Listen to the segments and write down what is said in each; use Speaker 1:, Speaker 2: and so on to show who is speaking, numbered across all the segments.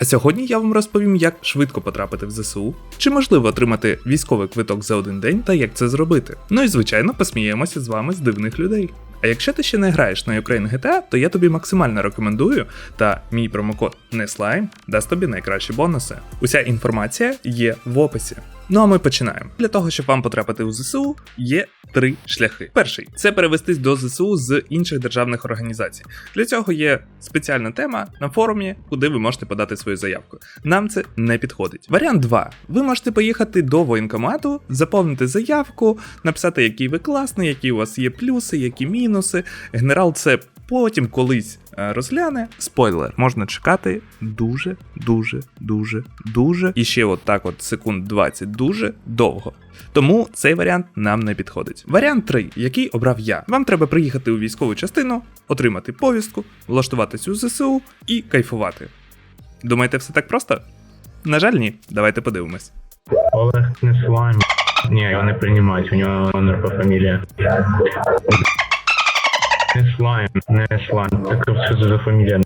Speaker 1: А сьогодні я вам розповім, як швидко потрапити в ЗСУ, чи можливо отримати військовий квиток за один день та як це зробити. Ну і звичайно посміємося з вами з дивних людей. А якщо ти ще не граєш на Ukraine GTA, то я тобі максимально рекомендую, та мій промокод NESLIME дасть тобі найкращі бонуси. Уся інформація є в описі. Ну а ми починаємо. Для того, щоб вам потрапити у ЗСУ, є три шляхи. Перший це перевестись до ЗСУ з інших державних організацій. Для цього є спеціальна тема на форумі, куди ви можете подати свою заявку. Нам це не підходить. Варіант 2. Ви можете поїхати до воєнкомату, заповнити заявку, написати, який ви класний, які у вас є плюси, які мінуси. Генерал це потім колись е, розгляне. Спойлер, можна чекати дуже, дуже, дуже, дуже. І ще от так от секунд 20 дуже довго. Тому цей варіант нам не підходить. Варіант 3, який обрав я. Вам треба приїхати у військову частину, отримати повістку, влаштуватись у ЗСУ і кайфувати. Думаєте, все так просто? На жаль, ні. Давайте подивимось.
Speaker 2: Олег не слайм. Ні, його не приймають, у нього по фамілія. Не слайм, не слайм. Так що за фамілія?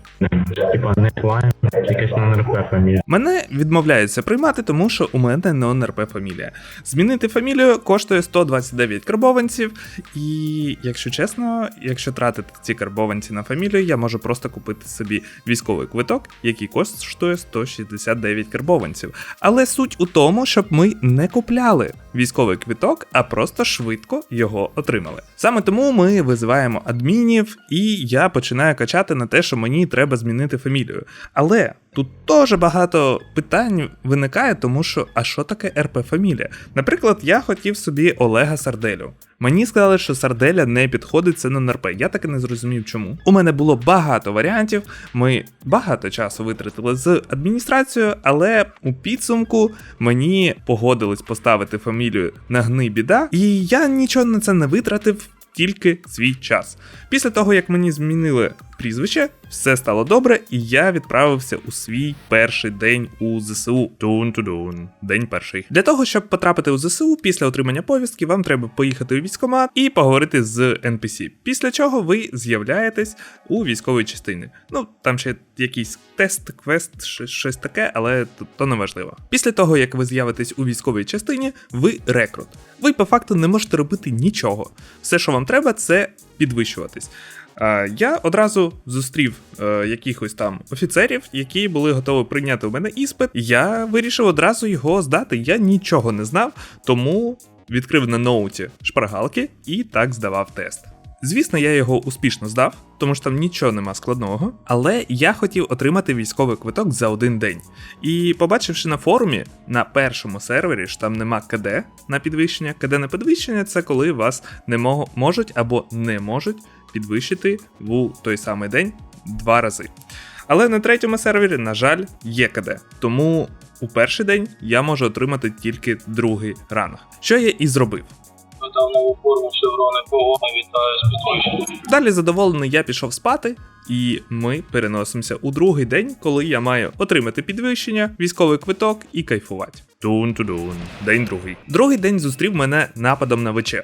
Speaker 2: Типа не слайм, якась НРП фамілія.
Speaker 1: Мене відмовляються приймати, тому що у мене не НРП фамілія. Змінити фамілію коштує 129 карбованців, і якщо чесно, якщо тратити ці карбованці на фамілію, я можу просто купити собі військовий квиток, який коштує 169 карбованців. Але суть у тому, щоб ми не купляли військовий квіток, а просто швидко його отримали. Саме тому ми визиваємо адмінів, і я починаю качати на те, що мені треба змінити фамілію. Але тут теж багато питань виникає, тому що а що таке РП фамілія? Наприклад, я хотів собі Олега Сарделю. Мені сказали, що Сарделя не підходить це на РП. Я так і не зрозумів, чому. У мене було багато варіантів. Ми багато часу витратили з адміністрацією, але у підсумку мені погодились поставити фамілію на гни біда, і я нічого на це не витратив. Тільки свій час. Після того, як мені змінили прізвище, все стало добре, і я відправився у свій перший день у ЗСУ. Тун-ту-дун. День перший. Для того, щоб потрапити у ЗСУ, після отримання повістки, вам треба поїхати у військкомат і поговорити з NPC. Після чого ви з'являєтесь у військовій частині. Ну, там ще якийсь тест, квест, щось- таке, але то не важливо. Після того, як ви з'явитесь у військовій частині, ви рекрут. Ви по факту не можете робити нічого. Все, що вам треба, це підвищуватись. Е, Я одразу зустрів е, якихось там офіцерів, які були готові прийняти у мене іспит. Я вирішив одразу його здати. Я нічого не знав, тому відкрив на ноуті шпаргалки і так здавав тест. Звісно, я його успішно здав, тому що там нічого нема складного, але я хотів отримати військовий квиток за один день. І побачивши на форумі на першому сервері, що там нема КД на підвищення. КД на підвищення це коли вас не можуть або не можуть підвищити в той самий день два рази. Але на третьому сервері, на жаль, є КД. Тому у перший день я можу отримати тільки другий ранг. Що я і зробив.
Speaker 3: Додав нову форму вітаю з підвищенням.
Speaker 1: Далі задоволений я пішов спати, і ми переносимося у другий день, коли я маю отримати підвищення, військовий квиток і кайфувати. Тун-ту-дун. День другий. Другий день зустрів мене нападом на ВЧ.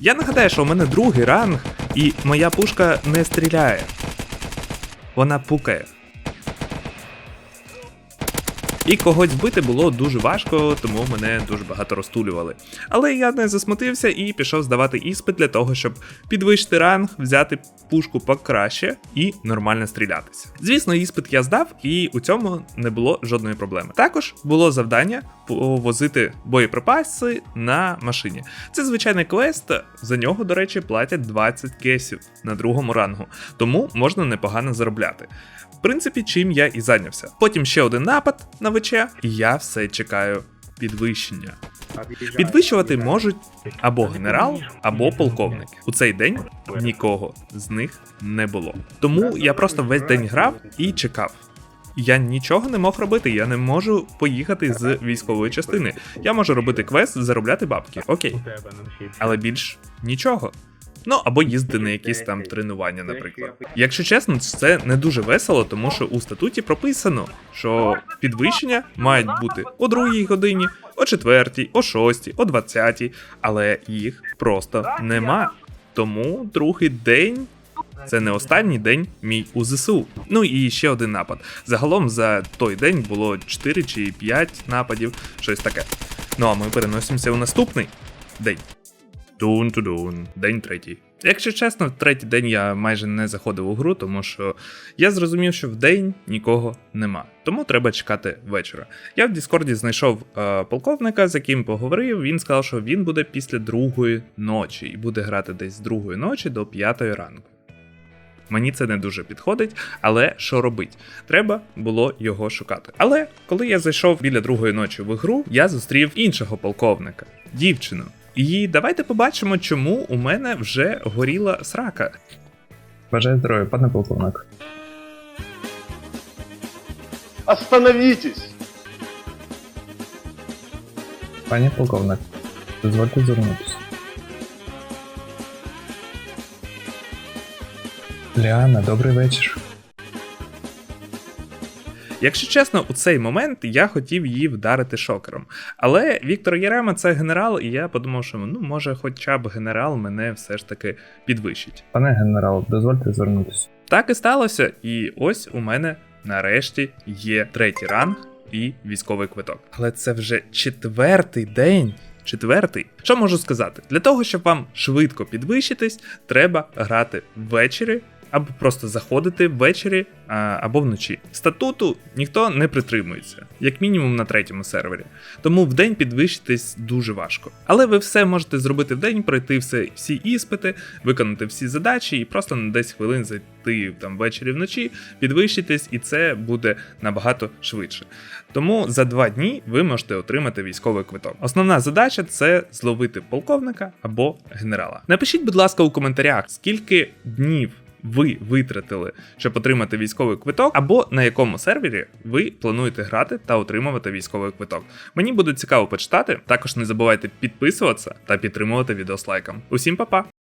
Speaker 1: Я нагадаю, що у мене другий ранг, і моя пушка не стріляє. Вона пукає. І когось вбити було дуже важко, тому мене дуже багато розтулювали. Але я не засмутився і пішов здавати іспит для того, щоб підвищити ранг, взяти пушку покраще і нормально стрілятися. Звісно, іспит я здав, і у цьому не було жодної проблеми. Також було завдання повозити боєприпаси на машині. Це звичайний квест. За нього, до речі, платять 20 кесів на другому рангу, тому можна непогано заробляти. В принципі, чим я і зайнявся. Потім ще один напад на ВЧ, і я все чекаю підвищення. Підвищувати можуть або генерал, або полковник. У цей день нікого з них не було. Тому я просто весь день грав і чекав. Я нічого не мог робити, я не можу поїхати з військової частини. Я можу робити квест, заробляти бабки, окей, але більш нічого. Ну або їздити на якісь там тренування, наприклад. Якщо чесно, це не дуже весело, тому що у статуті прописано, що підвищення мають бути о другій годині, о четвертій, о шостій, о двадцятій, але їх просто нема. Тому другий день Це не останній день мій у ЗСУ. Ну і ще один напад. Загалом за той день було 4 чи 5 нападів, щось таке. Ну а ми переносимося у наступний день. Дун-ту-дун, день третій. Якщо чесно, в третій день я майже не заходив у гру, тому що я зрозумів, що в день нікого нема. Тому треба чекати вечора. Я в Діскорді знайшов е, полковника, з яким поговорив. Він сказав, що він буде після другої ночі і буде грати десь з другої ночі до п'ятої ранку. Мені це не дуже підходить, але що робить? Треба було його шукати. Але коли я зайшов біля другої ночі в ігру, я зустрів іншого полковника, дівчину. І давайте побачимо, чому у мене вже горіла срака.
Speaker 4: Бажаю здоров'я, пане полковник.
Speaker 5: Остановитесь!
Speaker 4: Пані полковник, дозвольте звернутися. Ліана, добрий вечір.
Speaker 1: Якщо чесно, у цей момент я хотів її вдарити шокером. Але Віктор Єрема це генерал, і я подумав, що ну може, хоча б генерал мене все ж таки підвищить.
Speaker 4: Пане генерал, дозвольте звернутися.
Speaker 1: Так і сталося, і ось у мене нарешті є третій ранг і військовий квиток. Але це вже четвертий день. Четвертий. Що можу сказати? Для того, щоб вам швидко підвищитись, треба грати ввечері. Або просто заходити ввечері або вночі. Статуту ніхто не притримується, як мінімум на третьому сервері. Тому в день підвищитись дуже важко. Але ви все можете зробити в день, пройти все, всі іспити, виконати всі задачі і просто на 10 хвилин зайти там ввечері вночі, підвищитись, і це буде набагато швидше. Тому за два дні ви можете отримати військовий квиток. Основна задача це зловити полковника або генерала. Напишіть, будь ласка, у коментарях, скільки днів. Ви витратили, щоб отримати військовий квиток, або на якому сервері ви плануєте грати та отримувати військовий квиток. Мені буде цікаво почитати. Також не забувайте підписуватися та підтримувати відео з лайком. Усім па-па!